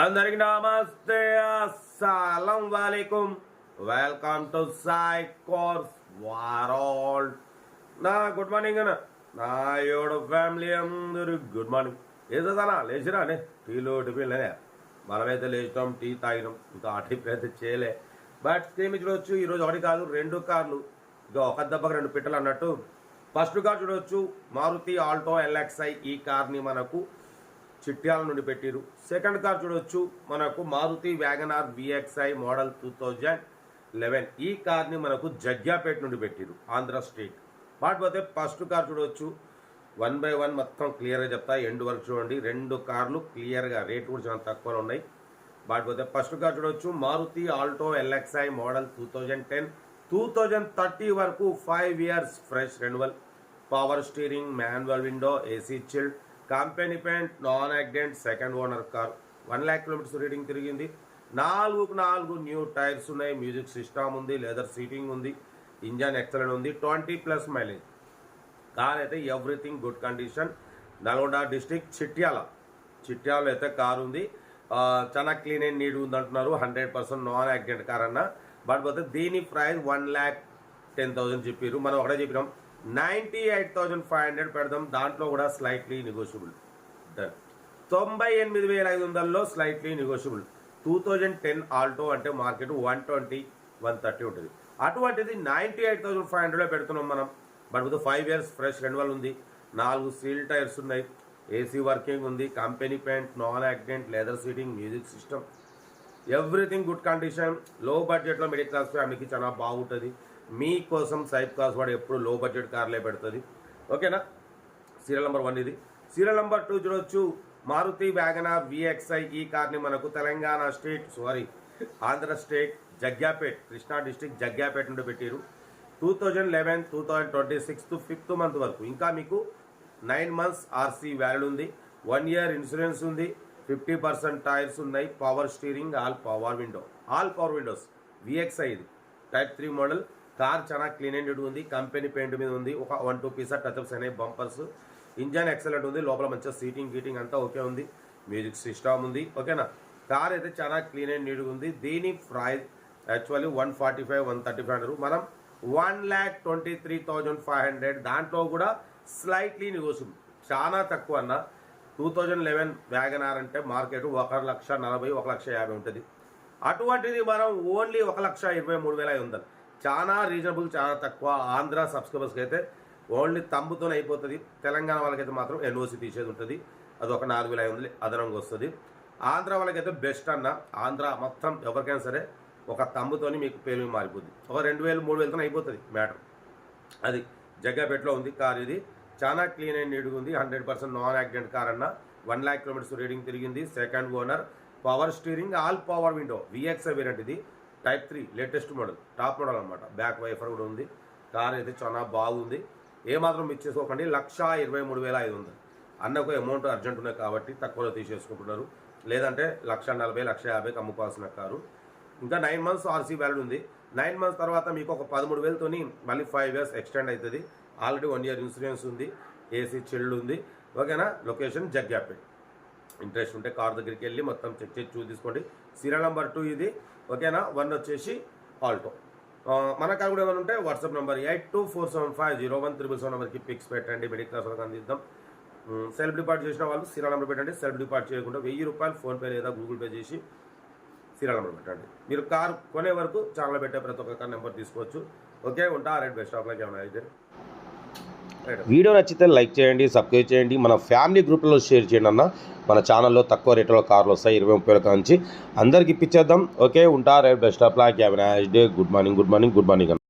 అందరికి నమస్తే అస్సలం వాలేకుం. వెల్కమ్ టు సాయి కోర్స్ వారాల్ నా గుడ్ మార్నింగ్ అన్న. నా యోడు ఫ్యామిలీ అందరు గుడ్ మార్నింగ్. ఏదన్నా లేచిరా అనే. టీలో టిఫిన్లనే మనమైతే లేచినాం టీ తాగినాం. ఇంకా ఆ టిఫిన్ అయితే చేయలే. బట్ ఏమి చూడవచ్చు ఈరోజు ఒకటి కాదు రెండు కార్లు. ఇక ఒక దెబ్బకు రెండు పిట్టలు అన్నట్టు. ఫస్ట్ కార్ చూడవచ్చు మారుతి ఆల్టో ఎల్ఎక్స్ఐ ఈ కార్ని మనకు చిట్యాల నుండి పెట్టిరు సెకండ్ కార్ చూడొచ్చు. మనకు Maruti WagonR VXI model two thousand eleven. ఈ కార్ని మనకు జగ్యాపేట నుండి పెట్టిరు ఆంధ్ర స్టేట్. వాటిపోతే ఫస్ట్ కార్ చూడొచ్చు. వన్ బై వన్ మొత్తం క్లియర్గా చెప్తా. ఎండ్ వరకు చూడండి. రెండు కార్లు క్లియర్గా రేట్ కూడా చాలా తక్కువలో ఉన్నాయి. కాకపోతే ఫస్ట్ కార్ చూడొచ్చు. Maruti Alto LXI model two thousand ten. Two thousand thirty వరకు five years fresh renewal. Power steering manual window AC chilled. Company paint non accident second owner car. One lakh kilometres reading తిరిగింది. నాలుగుకు నాలుగు new tyres ఉన్నాయి. Music system ఉంది. Leather seating ఉంది. Engine excellent ఉంది. Twenty plus mileage. Car అయితే everything good condition. Nalgonda district Chityal. Chityal అయితే car ఉంది. చాలా క్లీన్ అండ్ నీట్ ఉంది అంటున్నారు hundred percent non accident car అన్న. బట్ పోతే దీని price one lakh ten thousand చెప్పారు మనం ఒకటే చెప్పినాం. Ninety eight thousand five hundred పెడదాం. దాంట్లో కూడా స్లైట్లీ నెగోషియబుల్ డన్ తొంభై ఎనిమిది వేల ఐదు వందల్లో slightly negotiable two thousand ten Alto అంటే market one twenty one thirty ఉంటుంది. అటువంటిది నైంటీ ఎయిట్ థౌసండ్ ఫైవ్ హండ్రెడ్లో పెడుతున్నాం మనం. But with five years fresh renewal ఉంది. నాలుగు సీల్ టైర్స్ ఉన్నాయి. ఏసీ వర్కింగ్ ఉంది. Company paint non accident leather seating music system everything good కండిషన్లో బడ్జెట్లో మిడిల్ క్లాస్ ఫ్యామిలీకి చాలా బాగుంటుంది. మీకోసం సైప్ కాస్ వాడు ఎప్పుడు లో బడ్జెట్ కార్లే పెడుతుంది. ఓకేనా? సీరియల్ నెంబర్ వన్ ఇది. సీరియల్ నెంబర్ టూ చూడొచ్చు. మారుతి వ్యాగనార్ విఎక్స్ఐ ఈ కార్ని మనకు Telangana state sorry Andhra state Jaggapet Krishna district Jaggapet నుండి పెట్టారు two thousand eleven two thousand twenty sixth fifth month వరకు. ఇంకా మీకు నైన్ మంత్స్ ఆర్సీ వ్యాలిడ్ ఉంది. వన్ ఇయర్ ఇన్సూరెన్స్ ఉంది. ఫిఫ్టీ పర్సెంట్ టైర్స్ ఉన్నాయి. Power steering all power window all power windows VXI ఇది. Type three model car చాలా clean and ఉంది company paint మీద ఉంది ఒక వన్ టూ పీసా టచ్అప్స్ అనేవి బంపర్స్ ఇంజన్ ఎక్సలెంట్ ఉంది లోపల మంచిగా సీటింగ్ గీటింగ్ అంతా ఓకే ఉంది మ్యూజిక్ సిస్టమ్ ఉంది ఓకేనా కార్ అయితే చాలా క్లీన్ అండ్ నీట్గా ఉంది దీని price actually one forty five one thirty five hundred మనం one lakh twenty three thousand five hundred దాంట్లో కూడా స్లైట్లీ నెగోషియబుల్ చాలా తక్కువ అన్న. టూ థౌజండ్ లెవెన్ వ్యాగనార్ అంటే మార్కెట్ ఒక లక్ష నలభై ఒక లక్ష యాభై ఉంటుంది. అటువంటిది మనం ఓన్లీ ఒక లక్ష ఇరవై మూడు వేల ఐదు వందలు చాలా రీజనబుల్ చాలా తక్కువ. ఆంధ్ర సబ్స్క్రైబర్స్కి అయితే ఓన్లీ తంబుతోనే అయిపోతుంది. తెలంగాణ వాళ్ళకైతే మాత్రం ఎన్ఓసి తీసేది ఉంటుంది. అది ఒక నాలుగు వేల ఐదు వందలు అదనంగా వస్తుంది. ఆంధ్ర వాళ్ళకైతే బెస్ట్ అన్న. ఆంధ్ర మొత్తం ఎవరికైనా సరే ఒక తమ్ముతోని మీకు పేరు మారిపోద్ది. ఒక రెండు వేలు మూడు వేలతో అయిపోతుంది మ్యాటర్ అది జగ్గాపేటలో ఉంది కార్ ఇది. చాలా క్లీన్ అండ్ నీట్గా ఉంది. Hundred percent non accident car అన్న. వన్ ల్యాక్ కిలోమీటర్స్ రీడింగ్ తిరిగింది. Second owner power steering all power window VX variant ఇది. Type three latest model top model అనమాట బ్యాక్ వైఫర్ కూడా ఉంది. కార్ అయితే చాలా బాగుంది. ఏమాత్రం మిస్ చేసుకోకండి. లక్ష ఇరవై మూడు వేల ఐదు వందలు. అన్నకు అమౌంట్ అర్జెంట్ ఉన్నాయి కాబట్టి తక్కువలో తీసేసుకుంటున్నారు. లేదంటే లక్ష నలభై లక్ష యాభైకి అమ్ముకోవాల్సిన కారు. ఇంకా నైన్ మంత్స్ ఆర్సీ వ్యాలిడ్ ఉంది. నైన్ మంత్స్ తర్వాత మీకు ఒక పదమూడు వేలతోని మళ్ళీ ఫైవ్ ఇయర్స్ ఎక్స్టెండ్ అవుతుంది. ఆల్రెడీ వన్ ఇయర్ ఇన్సూరెన్స్ ఉంది. ఏసీ చెల్లు ఉంది. ఓకేనా? లొకేషన్ జగ్గాపేట్ ఇంట్రెస్ట్ ఉంటే కార్ దగ్గరికి వెళ్ళి మొత్తం చెక్ చేసి చూసి తీసుకోండి. సీరియల్ నెంబర్ టూ ఇది. ఓకేనా? వన్ వచ్చేసి ఆల్టో. మన కార్ కూడా ఏమైనా ఉంటే WhatsApp number eight two four seven five zero one triple seven నెంబర్కి పిక్స్ పెట్టండి. మెడికల్ క్లాస్ వాళ్ళకి అందిద్దాం. సెల్ఫ్ డిపార్ట్ చేసిన వాళ్ళు సీరియల్ నెంబర్ పెట్టండి. సెల్ఫ్ డిపార్ట్ చేయకుండా వెయ్యి రూపాయలు ఫోన్పే లేదా గూగుల్ పే చేసి సీరియల్ నెంబర్ పెట్టండి. మీరు కార్ కొనే వరకు ఛానల్ పెట్టే ప్రతి ఒక్క కార్ నెంబర్ తీసుకోవచ్చు. ఓకే? ఉంటా? రైట్ బెస్ట్ ఆఫ్ లైక్ ఏమైనా అయితే. వీడియో నచ్చితే లైక్ చేయండి సబ్స్క్రైబ్ చేయండి. మన ఫ్యామిలీ గ్రూప్లో షేర్ చేయండి అన్న. మన ఛానల్లో తక్కువ రేట్లో కార్లు వస్తాయి ఇరవై ముప్పై వేల నుంచి అందరికి ఇప్పించేద్దాం. ఓకే ఉంటా. Best of luck have nice day good morning good morning good morning